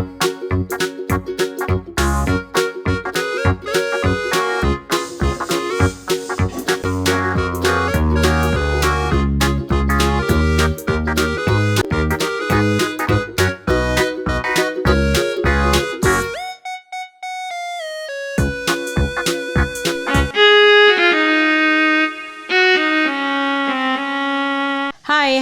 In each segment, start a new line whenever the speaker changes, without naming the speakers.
Hi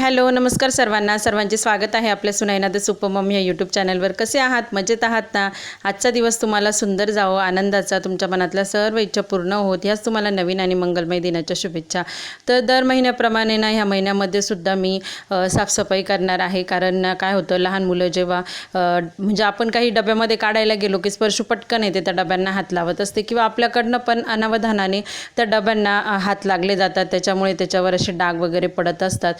hello नमस्कार सर्वांना. सर्वांचे स्वागत आहे आपल्या सुनायना द सुपमम या यूट्यूब चॅनलवर कसे आहात? मजेत आहात ना? आजचा दिवस तुम्हाला सुंदर जावो आनंदाचा तुमच्या मनातल्या सर्व इच्छा पूर्ण होत ह्याच तुम्हाला नवीन आणि मंगलमय दिनाच्या शुभेच्छा. तर दर महिन्याप्रमाणे ना ह्या महिन्यामध्ये सुद्धा मी साफसफाई करणार आहे. कारण काय होतं लहान मुलं जेव्हा म्हणजे आपण काही डब्यामध्ये काढायला गेलो की स्पर्श पटकन येते त्या डब्यांना हात लावत असते किंवा आपल्याकडनं पण अनावधानाने त्या डब्यांना हात लागले जातात. त्याच्यामुळे त्याच्यावर असे डाग वगैरे पडत असतात.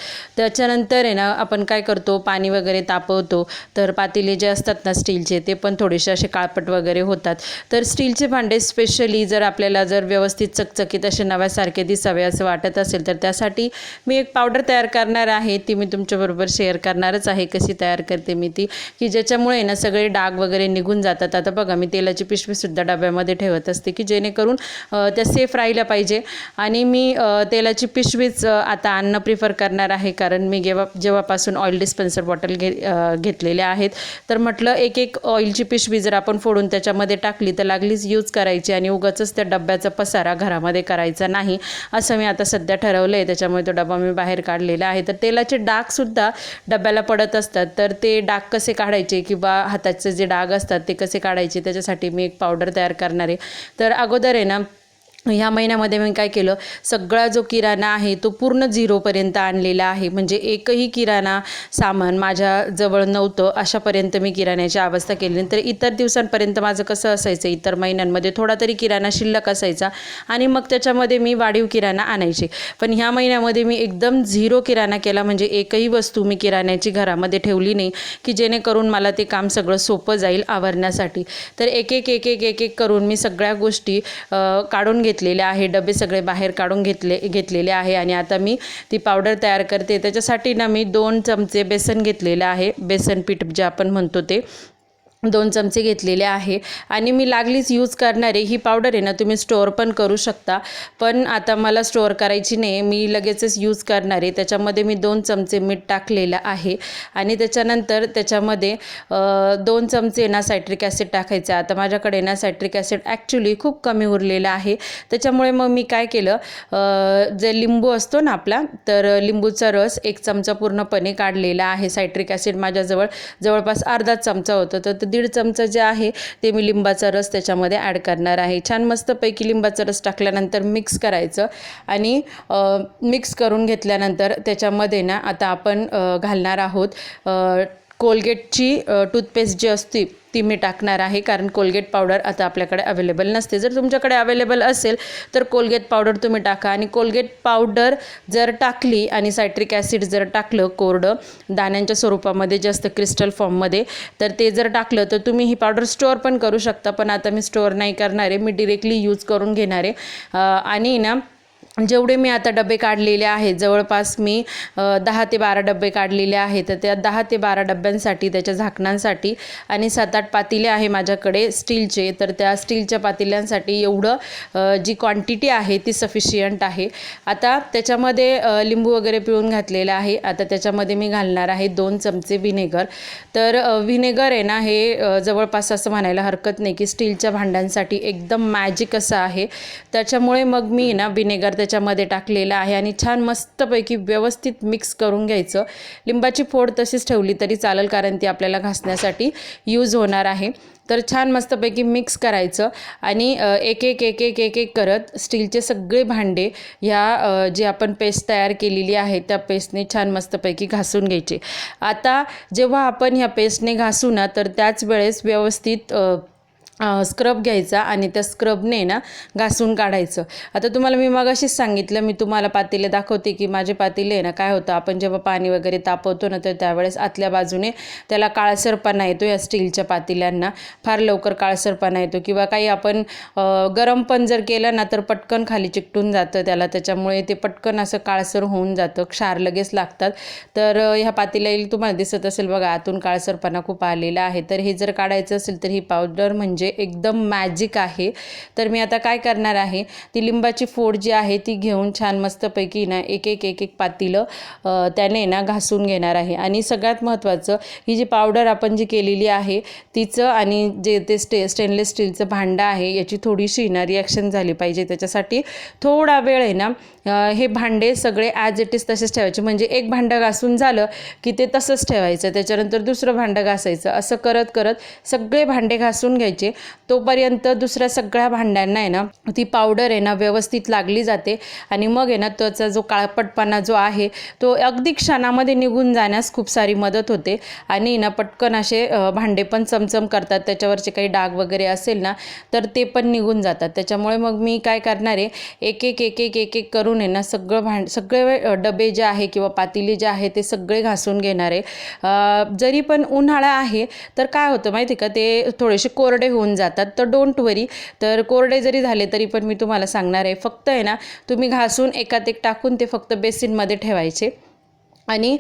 त्याच्यानंतर आहे ना आपण काय करतो पाणी वगैरे तापवतो. तर पातेले जे असतात ना स्टीलचे ते पण थोडेसे असे काळपट वगैरे होतात. तर स्टीलचे भांडे स्पेशली जर आपल्याला जर व्यवस्थित चकचकीत असे नव्यासारखे दिसावे असं वाटत असेल तर त्यासाठी मी एक पावडर तयार करणार आहे. ती मी तुमच्याबरोबर शेअर करणारच आहे कशी तयार करते मी ती. की ज्याच्यामुळे ना सगळे डाग वगैरे निघून जातात. आता बघा मी तेलाची पिशवीसुद्धा डब्यामध्ये ठेवत असते की जेणेकरून त्या सेफ राहिल्या पाहिजे. आणि मी तेलाची पिशवीच आता आणणं प्रिफर करणार आहे. कारण मी जेव्हा जेव्हापासून ऑइल डिस्पेन्सर बॉटल घे घेतलेल्या आहेत तर म्हटलं एक एक ऑइलची पिशवी जर आपण फोडून त्याच्यामध्ये टाकली तर लागलीच यूज करायची आणि उगाचच त्या डब्याचा पसारा घरामध्ये करायचा नाही असं मी आता सध्या ठरवलं आहे त्याच्यामुळे तो डबा मी बाहेर काढलेला आहे. तर तेलाचे डागसुद्धा डब्याला पडत असतात तर ते डाग कसे काढायचे किंवा हाताचे जे डाग असतात ते कसे काढायचे त्याच्यासाठी मी एक पावडर तयार करणार आहे. तर अगोदर आहे ना ह्या महिन्यामध्ये मी काय केलं? सगळा जो किराणा आहे तो पूर्ण झिरोपर्यंत आणलेला आहे. म्हणजे एकही किराणा सामान माझ्याजवळ नव्हतं. अशापर्यंत मी किराण्याची अवस्था केली. तर इतर दिवसांपर्यंत माझं कसं असायचं? इतर महिन्यांमध्ये थोडा तरी किराणा शिल्लक असायचा आणि मग त्याच्यामध्ये मी वाढीव किराणा आणायचे. पण ह्या महिन्यामध्ये मी एकदम झिरो किराणा केला. म्हणजे एकही वस्तू मी किराण्याची घरामध्ये ठेवली नाही की जेणेकरून मला ते काम सगळं सोपं जाईल आवरण्यासाठी. तर एक एक एक एक एक एक करून मी सगळ्या गोष्टी काढून घेतलेले आहे डबे सगळे बाहेर काढून घेतले घेतलेले आहे आणि आता मी ती पावडर तयार करते. त्याच्यासाठी ना मी दोन चमचे बेसन घेतलेलं आहे बेसन पीठ जे आपण म्हणतो ते. दोन चमचे घेतलेले आहे. आणि मी लागलीच यूज करणारे ही पावडर आहे ना तुम्ही स्टोअर पण करू शकता. पण आता मला स्टोअर करायची नाही मी लगेचच यूज करणार. आहे त्याच्यामध्ये मी दोन चमचे मीठ टाकलेलं आहे. आणि त्याच्यानंतर त्याच्यामध्ये दोन चमचे ना सायट्रिक ॲसिड टाकायचं. आता माझ्याकडे ना सायट्रिक ॲसिड ॲक्च्युली खूप कमी उरलेलं आहे. त्याच्यामुळे मग मी काय केलं जे लिंबू असतो ना आपला तर लिंबूचा रस एक चमचा पूर्णपणे काढलेला आहे. सायट्रिक ॲसिड माझ्याजवळ जवळपास अर्धा चमचा होतो. तर दीड चमचा जे आहे ते मी लिंबाचा रस त्याच्यामध्ये ॲड करणार आहे. छान मस्तपैकी लिंबाचा रस टाकल्यानंतर मिक्स करायचं आणि मिक्स करून घेतल्यानंतर त्याच्यामध्ये ना आता आपण घालणार आहोत कोलगेटची टूथपेस्ट जी असते ती मी टाकणार आहे. कारण कोलगेट पावडर आता आपल्याकडे अवेलेबल नसते. जर तुमच्याकडे अवेलेबल असेल तर कोलगेट पावडर तुम्ही टाका. आणि कोलगेट पावडर जर टाकली आणि सायट्रिक ॲसिड जर टाकलं कोरडं दाण्यांच्या स्वरूपामध्ये जास्त क्रिस्टल फॉर्ममध्ये तर ते जर टाकलं तर तुम्ही ही पावडर स्टोअर पण करू शकता. पण आता मी स्टोअर नाही करणार. आहे मी डिरेक्टली यूज करून घेणार. आहे आणि ना जेवढे मी आता डबे काढलेले आहेत जवळपास मी दहा ते बारा डबे काढलेले आहेत. तर त्या दहा ते बारा डब्यांसाठी त्याच्या झाकणांसाठी आणि सात आठ पातेले आहे माझ्याकडे स्टीलचे. तर त्या स्टीलच्या पातेल्यांसाठी एवढं जी क्वांटिटी आहे ती सफिशियंट आहे. आता त्याच्यामध्ये लिंबू वगैरे पिळून घातलेलं आहे. आता त्याच्यामध्ये मी घालणार आहे दोन चमचे व्हिनेगर तर व्हिनेगर आहे ना हे जवळपास असं म्हणायला हरकत नाही की स्टीलच्या भांड्यांसाठी एकदम मॅजिक असं आहे. त्याच्यामुळे मग मी ना व्हिनेगर त्याच्यामध्ये टाकलेलं आहे आणि छान मस्तपैकी व्यवस्थित मिक्स करून घ्यायचं. लिंबाची फोड तशीच ठेवली तरी चालेल कारण ती आपल्याला घासण्यासाठी यूज होणार आहे. तर छान मस्तपैकी मिक्स करायचं आणि एक एक एक एक एक एक करत स्टीलचे सगळे भांडे ह्या जी आपण पेस्ट तयार केलेली आहे त्या पेस्टने छान मस्तपैकी घासून घ्यायचे. आता जेव्हा आपण ह्या पेस्टने घासू ना तर त्याच वेळेस व्यवस्थित स्क्रब घ्यायचा आणि त्या स्क्रबने ना घासून काढायचं. आता तुम्हाला मी मगाशीच सांगितलं मी तुम्हाला पातेले दाखवते की माझे पातेले आहे ना काय होतं आपण जेव्हा पाणी वगैरे तापवतो ना तर त्यावेळेस आतल्या बाजूने त्याला काळसरपणा येतो या स्टीलच्या पातेल्यांना. फार लवकर काळसरपणा येतो किंवा काही आपण गरम पण जर केलं ना तर पटकन खाली चिकटून जातं त्याला. त्याच्यामुळे ते पटकन असं काळसर होऊन जातं क्षार लगेच लागतात. तर ह्या पातेल्याला तुम्हाला दिसत असेल बघा आतून काळसरपणा खूप आलेला आहे. तर हे जर काढायचं असेल तर ही पावडर म्हणजे म्हणजे एकदम मॅजिक आहे. तर मी आता काय करणार आहे ती लिंबाची फोड जी आहे ती घेऊन छान मस्तपैकी ना एक एक एक एक पातीलं त्याने ना घासून घेणार आहे. आणि सगळ्यात महत्त्वाचं ही जी पावडर आपण जी केलेली आहे तिचं आणि जे ते स्टे स्टेनलेस स्टीलचं भांडं आहे याची थोडीशी ना रिॲक्शन झाली पाहिजे. त्याच्यासाठी थोडा वेळ आहे ना हे भांडे सगळे ॲज इट इज तसेच ठेवायचे. म्हणजे एक भांडं घासून झालं की ते तसंच ठेवायचं. त्याच्यानंतर दुसरं भांडं घासायचं. असं करत करत सगळे भांडे घासून घ्यायचे. तोपर्यंत दुसऱ्या सगळ्या भांड्यांना आहे ना ती पावडर आहे ना व्यवस्थित लागली जाते. आणि मग आहे ना त्याचा जो काळपटपणा जो आहे तो अगदी क्षणामध्ये निघून जाण्यास खूप सारी मदत होते. आणि ना पटकन असे भांडे पण चमचम करतात. त्याच्यावरचे काही डाग वगैरे असेल ना तर ते पण निघून जातात. त्याच्यामुळे मग मी काय करणार आहे एक एक एक एक एक एक करून आहे ना सगळं भांड सगळे डबे जे आहे किंवा पातेली जे आहे ते सगळे घासून घेणार आहे. जरी पण उन्हाळा आहे तर काय होतं माहिती का ते थोडेसे कोरडे होऊन जातात. तर डोंट वरी तर कोरडे जरी झाले तरी पण मी तुम्हाला सांगणार आहे फक्त आहे ना तुम्ही घासून एकात एक टाकून ते फक्त बेसिनमध्ये ठेवायचे. आणि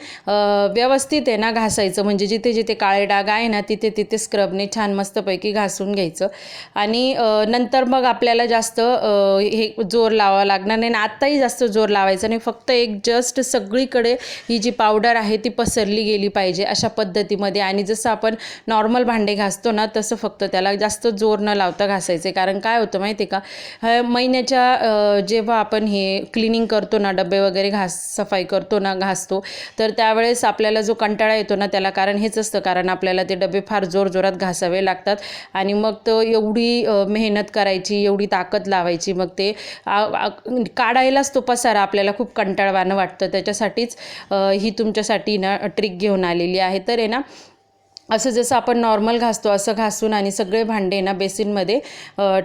व्यवस्थित आहे ना घासायचं. म्हणजे जिथे जिथे काळे डाग आहे ना तिथे तिथे स्क्रबने छान मस्तपैकी घासून घ्यायचं. आणि नंतर मग आपल्याला जास्त हे जोर लावावा लागणार नाही. आणि आत्ताही जास्त जोर लावायचा नाही. फक्त एक जस्ट सगळीकडे ही जी पावडर आहे ती पसरली गेली पाहिजे अशा पद्धतीमध्ये. आणि जसं आपण नॉर्मल भांडे घासतो ना तसं फक्त त्याला जास्त जोर न लावता घासायचे. कारण काय होतं माहिती आहे का? महिन्याच्या जेव्हा आपण हे क्लिनिंग करतो ना डबे वगैरे घास सफाई करतो ना घासतो तर त्यावेळेस आपल्याला जो कंटाळा येतो ना त्याला कारण हेच असतं कारण आपल्याला ते डबे फार जोरजोरात घासावे लागतात आणि मग तो एवढी मेहनत करायची एवढी ताकद लावायची मग ते काढायलाच तो पसारा आपल्याला खूप कंटाळवानं वाटतं. त्याच्यासाठीच ही तुमच्यासाठी ना ट्रिक घेऊन आलेली आहे. तर आहे ना असं जसं आपण नॉर्मल घासतो असं घासून आणि सगळे भांडे ना बेसिनमध्ये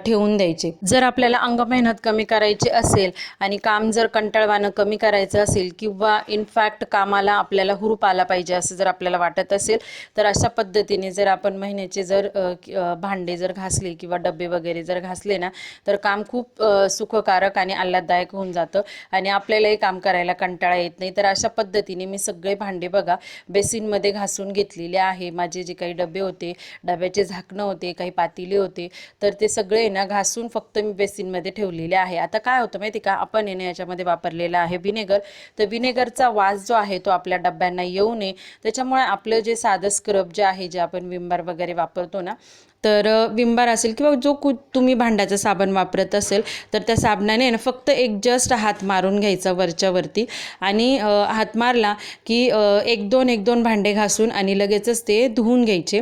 ठेवून द्यायचे. जर आपल्याला अंग मेहनत कमी करायची असेल आणि काम जर कंटाळवानं कमी करायचं असेल किंवा इनफॅक्ट कामाला आपल्याला हुरूप आला पाहिजे असं जर आपल्याला वाटत असेल तर अशा पद्धतीने जर आपण महिन्याचे जर भांडे जर घासले किंवा डबे वगैरे जर घासले ना तर काम खूप सुखकारक आणि आल्हाददायक होऊन जातं आणि आपल्यालाही काम करायला कंटाळा येत नाही. तर अशा पद्धतीने मी सगळे भांडे बघा बेसिनमध्ये घासून घेतलेले आहे. माझ्या माझे जे काही डबे होते डब्याचे झाकणं होते काही पातेले होते तर ते सगळे ना घासून फक्त मी बेसिनमध्ये ठेवलेले आहे. आता काय होतं माहिती का? आपण येणे याच्यामध्ये वापरलेलं आहे विनेगर. तर विनेगरचा वास जो आहे तो आपल्या डब्यांना येऊ नये. त्याच्यामुळे आपलं जे साधं स्क्रब जे आहे जे आपण विंबार वगैरे वापरतो ना तर विंबार असेल किंवा जो कु तुम्ही भांड्याचा साबण वापरत असेल तर त्या साबणाने ना फक्त एक जस्ट हात मारून घ्यायचा वरच्यावरती आणि हात मारला की एक दोन एक दोन भांडे घासून आणि लगेचच ते धुवून घ्यायचे.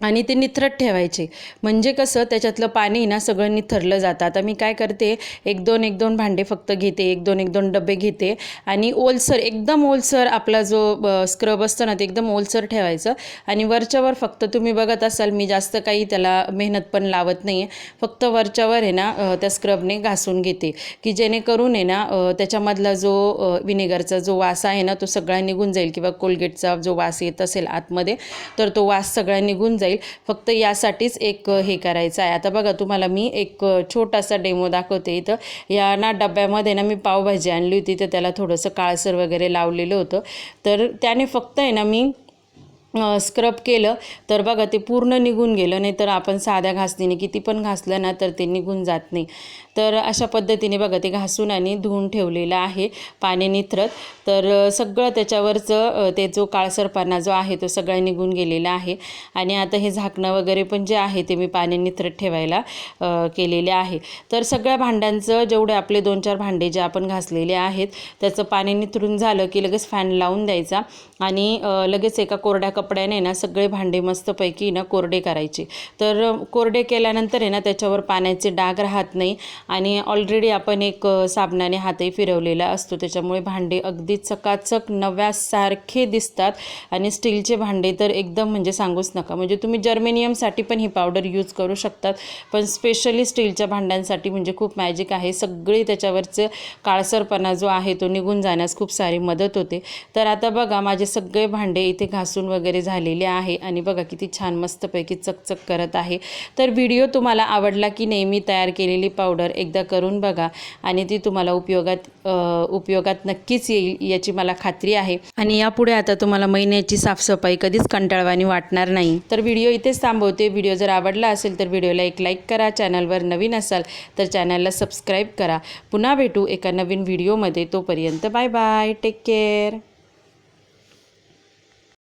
आणि ते निथरत ठेवायचे. म्हणजे कसं त्याच्यातलं पाणी ना सगळं निथरलं जातं. आता मी काय करते एक दोन एक दोन भांडे फक्त घेते एक दोन एक दोन डबे घेते आणि ओलसर एकदम ओलसर आपला जो स्क्रब असतो ना ते एकदम ओलसर ठेवायचं आणि वरच्यावर फक्त तुम्ही बघत असाल मी जास्त काही त्याला मेहनत पण लावत नाही आहे फक्त वरच्यावर आहे ना त्या स्क्रबने घासून घेते. की जेणेकरून आहे ना त्याच्यामधला जो विनेगरचा जो वास आहे ना तो सगळा निघून जाईल. किंवा कोलगेटचा जो वास येत असेल आतमध्ये तर तो वास सगळा निघून जाईल. जाईल. फक्त यासाठीच एक हे करायचं आहे. आता बघा तुम्हाला मी एक छोटासा डेमो दाखवते इथं. या ना डब्यामध्ये ना मी पावभाजी आणली होती तर त्याला थोडंसं काळसर वगैरे लावलेलं होतं. तर त्याने फक्त आहे ना मी स्क्रब केलं. तर बघा ते पूर्ण निघून गेलं. नाही तर आपण साध्या घासणीने किती पण घासलं ना तर ते निघून जात नाही. तर अशा पद्धतीने बघा ते घासून आणि धुवून ठेवलेलं आहे पाणी निथरत. तर सगळं त्याच्यावरचं ते जो काळसरपाना जो आहे तो सगळा निघून गेलेला आहे. आणि आता हे झाकणं वगैरे पण जे आहे ते मी पाणी निथरत ठेवायला केलेले आहे. तर सगळ्या भांड्यांचं जेवढे आपले दोन चार भांडे जे आपण घासलेले आहेत त्याचं पाणी निथरून झालं की लगेच फॅन लावून द्यायचा. आणि लगेच एका कोरड्या कपड्याने ना सगळे भांडे मस्तपैकी ना कोरडे करायचे. तर कोरडे केल्यानंतर आहे ना त्याच्यावर पाण्याचे डाग राहत नाही. आणि ऑलरेडी आपण एक साबणाने हातही फिरवलेला असतो. त्याच्यामुळे भांडे अगदी चकाचक नव्यासारखे दिसतात. आणि स्टीलचे भांडे तर एकदम म्हणजे सांगूच नका. म्हणजे तुम्ही जर्मेनियमसाठी पण ही पावडर यूज करू शकतात. पण स्पेशली स्टीलच्या भांड्यांसाठी म्हणजे खूप मॅजिक आहे. सगळी त्याच्यावरचं काळसरपणा जो आहे तो निघून जाण्यास खूप सारी मदत होते. तर आता बघा माझे सगळे भांडे इथे घासून वगैरे झालेले आहे. आणि बघा किती छान मस्तपैकी चकचक करत आहे. तर व्हिडिओ तुम्हाला आवडला की नेहमी तयार केलेली पावडर एकदा करून बघा आणि ती तुम्हाला उपयोगात उपयोगात नक्कीच येईल याची मला खात्री आहे. आणि यापुढे आता तुम्हाला महिन्याची साफसफाई कधीच कंटाळवाणी वाटणार नाही. तर व्हिडिओ इथेच थांबवते. व्हिडिओ जर आवडला असेल तर व्हिडिओला एक लाईक करा. चॅनलवर नवीन असाल तर चॅनलला सबस्क्राईब करा. पुन्हा भेटू एका नवीन व्हिडिओमध्ये. तोपर्यंत बाय बाय. Take care.